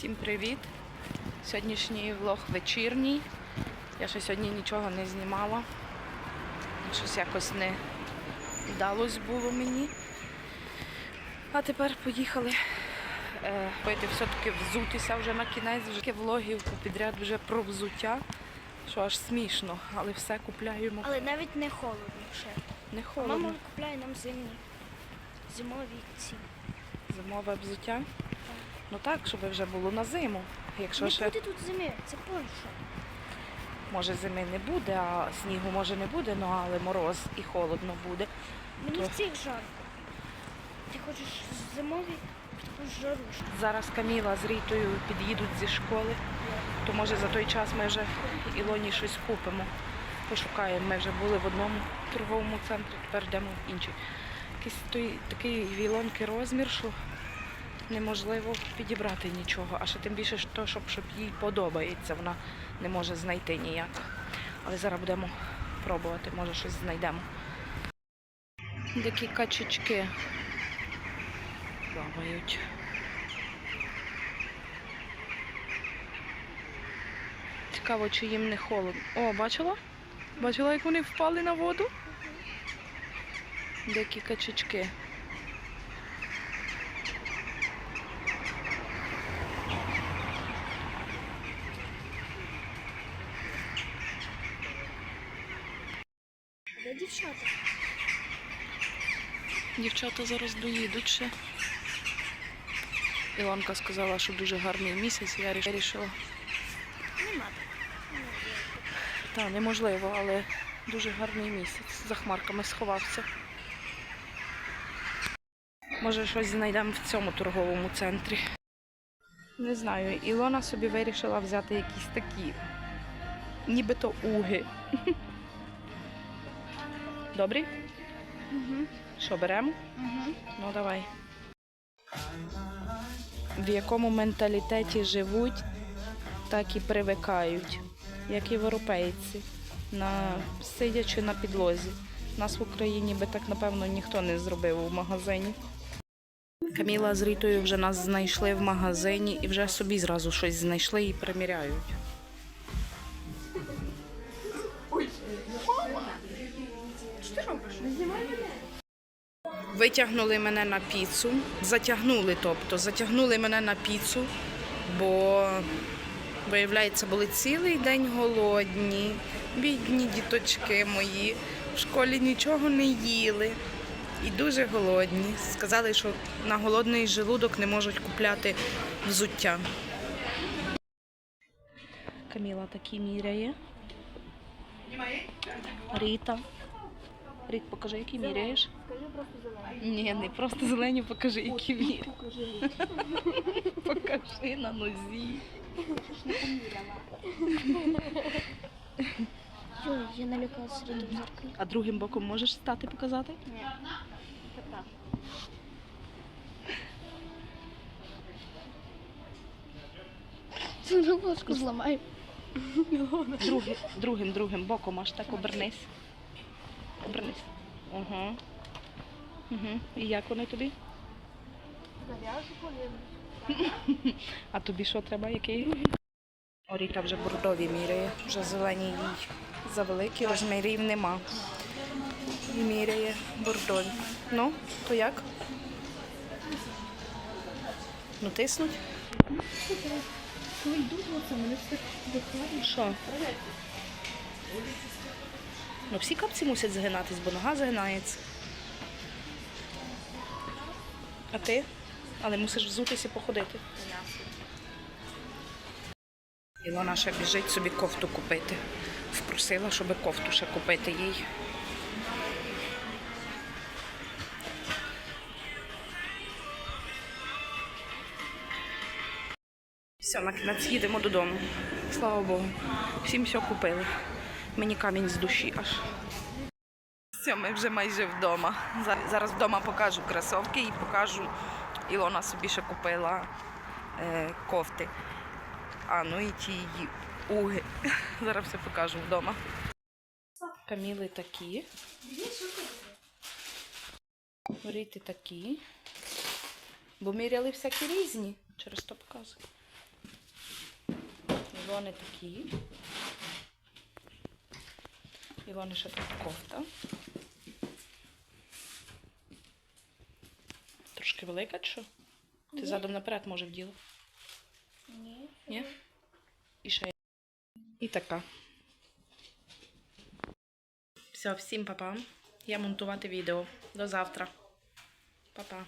Всім привіт! Сьогоднішній влог вечірній. Я ще сьогодні нічого не знімала. Щось якось не вдалося було мені. А тепер поїхали е, пойти все-таки взутися вже на кінець. Вже влогів підряд вже про взуття, що аж смішно, але все купляємо. Але навіть не холодно ще. Не Мама холодно. купляє нам зимні. Зимові ці. Зимове взуття. Ну так, щоб вже було на зиму. Якщо не ще буде тут зими, це Польща. може зими не буде, а снігу може не буде, ну але мороз і холодно буде. Мені То- в цих жарко. Ти хочеш зимові, жару. Зараз Каміла з Рітою під'їдуть зі школи, то може за той час ми вже Ілоні щось купимо. Пошукаємо. Ми вже були в одному торговому центрі, тепер йдемо в інший. Якийсь той, такий вілонкий розмір, що неможливо підібрати нічого. А ще тим більше, що, щоб, щоб їй подобається, вона не може знайти ніяк. Але зараз будемо пробувати, може щось знайдемо. Такі качечки плавають. Цікаво, чи їм не холодно. О, бачила? Бачила, як вони впали на воду? Деякі качечки. Де дівчата? Дівчата зараз доїдуть ще. Ілонка сказала, що дуже гарний місяць, я вирішила. Нема так. Так, неможливо, але дуже гарний місяць. За хмарками сховався. Може, щось знайдемо в цьому торговому центрі. Не знаю, Ілона собі вирішила взяти якісь такі, нібито уги. Добрі? Угу. Що беремо? Угу. Ну давай. В якому менталітеті живуть, так і привикають, як європейці, на, сидячи на підлозі. Нас в Україні би так, напевно, ніхто не зробив у магазині. Каміла з Рітою вже нас знайшли в магазині і вже собі зразу щось знайшли і приміряють. Витягнули мене на піцу, затягнули, тобто, затягнули мене на піцу, бо, виявляється, були цілий день голодні, бідні діточки мої, в школі нічого не їли і дуже голодні. Сказали, що на голодний желудок не можуть купляти взуття. Каміла такі міряє. Ріта. Ріт, покажи, які міряєш. Скажи просто зелені. Ні, не просто зелені, покажи, які міряєш. Покажи. На нозі. Йой, я налякалася серед зеркалі. А другим боком можеш стати показати? Ні. Так. Це ложку зламаю. Другим, другим, другим боком аж так обернись. Обернись. Угу. Угу. І як вони тобі? Зав'яжу коліно. А тобі що треба? Який? Оріта вже бордові міряє, вже зелені їй завеликі, розмірів нема. І міряє бордові. Ну, то як? Ну, тиснуть? Що? Ну, всі капці мусять згинатись, бо нога згинається. А ти? Але мусиш взутися і походити. Ілона ще біжить собі кофту купити. Впросила, щоб кофту ще купити їй. Все, на кінець їдемо додому. Слава Богу. Всім все купили. Мені камінь з душі аж. Все, ми вже майже вдома. Зараз вдома покажу кросовки і покажу. Ілона собі ще купила е, кофти. А, ну і ті її уги. Зараз все покажу вдома. Каміли такі. Ріти такі. Бо міряли всякі різні. Через то показую. Івони такі. Івони ще тут кофта. Трошки велика, чи що? Ти Ні. задом наперед може вділа? Ні. Ні? І ще. І така. Все, всім па-па. Я монтувати відео. До завтра. Па-па.